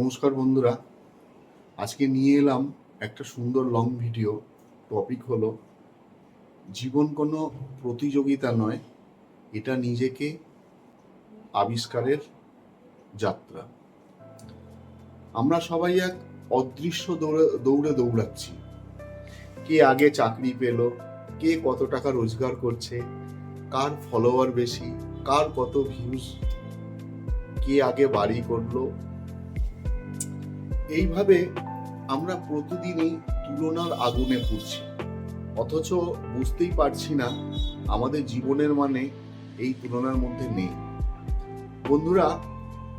নমস্কার বন্ধুরা। আজকে নিয়ে এলাম একটা সুন্দর লং ভিডিও টপিক হলো জীবন কোনো প্রতিযোগিতা নয়, এটা নিজেকে আবিষ্কারের যাত্রা। আমরা সবাই এক অদৃশ্য দৌড়ে দৌড়ে দৌড়াচ্ছি। কে আগে চাকরি পেল, কে কত টাকা রোজগার করছে, কার ফলোয়ার বেশি, কার কত ভিউজ কে আগে বাড়ি করল এইভাবে আমরা প্রতিদিনই তুলনার আগুনে পুড়ছি। অথচ বুঝতেই পারছি না আমাদের জীবনের মানে এই তুলনার মধ্যে নেই। বন্ধুরা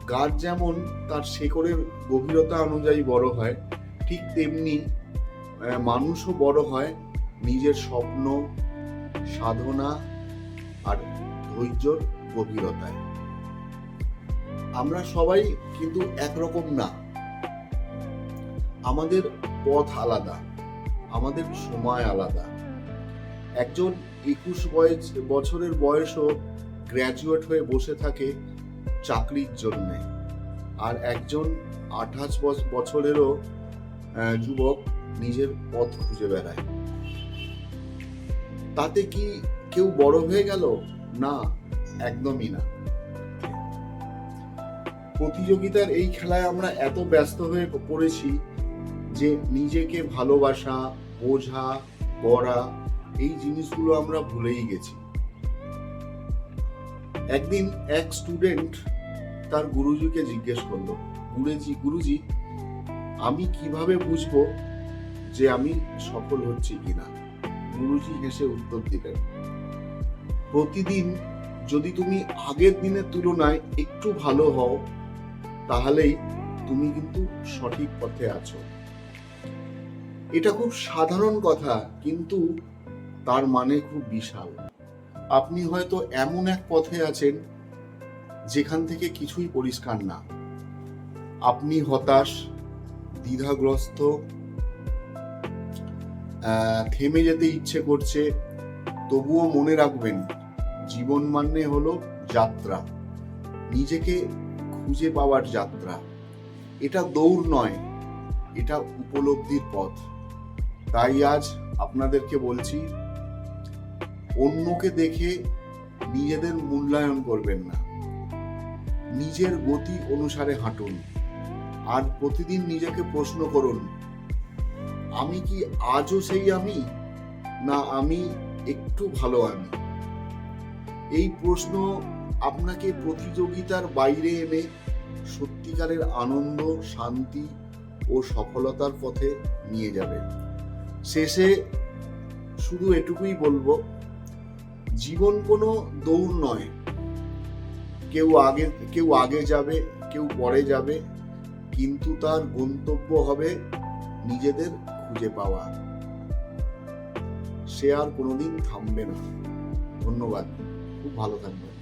গাছ যেমন তার শেকড়ের গভীরতা অনুযায়ী বড় হয়, ঠিক তেমনি মানুষও বড় হয় নিজের স্বপ্ন, সাধনা আর ধৈর্যর গভীরতায়। আমরা সবাই কিন্তু একরকম না। আমাদের পথ আলাদা, আমাদের সময় আলাদা। একজন একুশ বয়স, বছরের বয়সও গ্র্যাজুয়েট হয়ে বসে থাকে চাকরির জন্য। আর একজন আঠাশ বছরেরও যুবক নিজের পথ খুঁজে বেড়ায়। তাতে কি কেউ বড় হয়ে গেল? না, একদমই না। প্রতিযোগিতার এই খেলায় আমরা এত ব্যস্ত হয়ে পড়েছি যে নিজেকে ভালোবাসা, বোঝা গড়া এই জিনিসগুলো আমরা ভুলেই গেছি। একদিন এক স্টুডেন্ট তার গুরুজিকে জিজ্ঞেস করল, গুরুজি গুরুজি, আমি কীভাবে বুঝব যে আমি সফল হচ্ছি কিনা? গুরুজি হেসে উত্তর দিলেন, প্রতিদিন যদি তুমি আগের দিনের তুলনায় একটু ভালো হও, তাহলেই তুমি কিন্তু সঠিক পথে আছো। এটা খুব সাধারণ কথা, কিন্তু তার মানে খুব বিশাল। আপনি হয়তো এমন এক পথে আছেন যেখান থেকে কিছুই পরিষ্কার না। আপনি হতাশ, দ্বিধাগ্রস্ত থেমে যেতে ইচ্ছে করছে, তবুও মনে রাখবেন, জীবন মানে হলো যাত্রা। নিজেকে খুঁজে পাওয়ার যাত্রা। এটা দৌড় নয়, এটা উপলব্ধির পথ। তাই আজ আপনাদেরকে বলছি, অন্যকে দেখে নিজেদের মূল্যায়ন করবেন না। নিজের গতি অনুসারে হাঁটুন। আর প্রতিদিন নিজেকে প্রশ্ন করুন, আমি কি আজও সেই আমি, না আমি একটু ভালো আমি? এই প্রশ্ন আপনাকে প্রতিযোগিতার বাইরে এনে সত্যিকারের আনন্দ, শান্তি ও সফলতার পথে নিয়ে যাবে। শেষে শুধু এটুকুই বলব, জীবন কোনো দৌড় নয়। কেউ আগে কেউ আগে যাবে, কেউ পরে যাবে, কিন্তু তার গন্তব্য হবে নিজেদের খুঁজে পাওয়া। সে আর কোনোদিন থামবে না। ধন্যবাদ। খুব ভালো থাকবে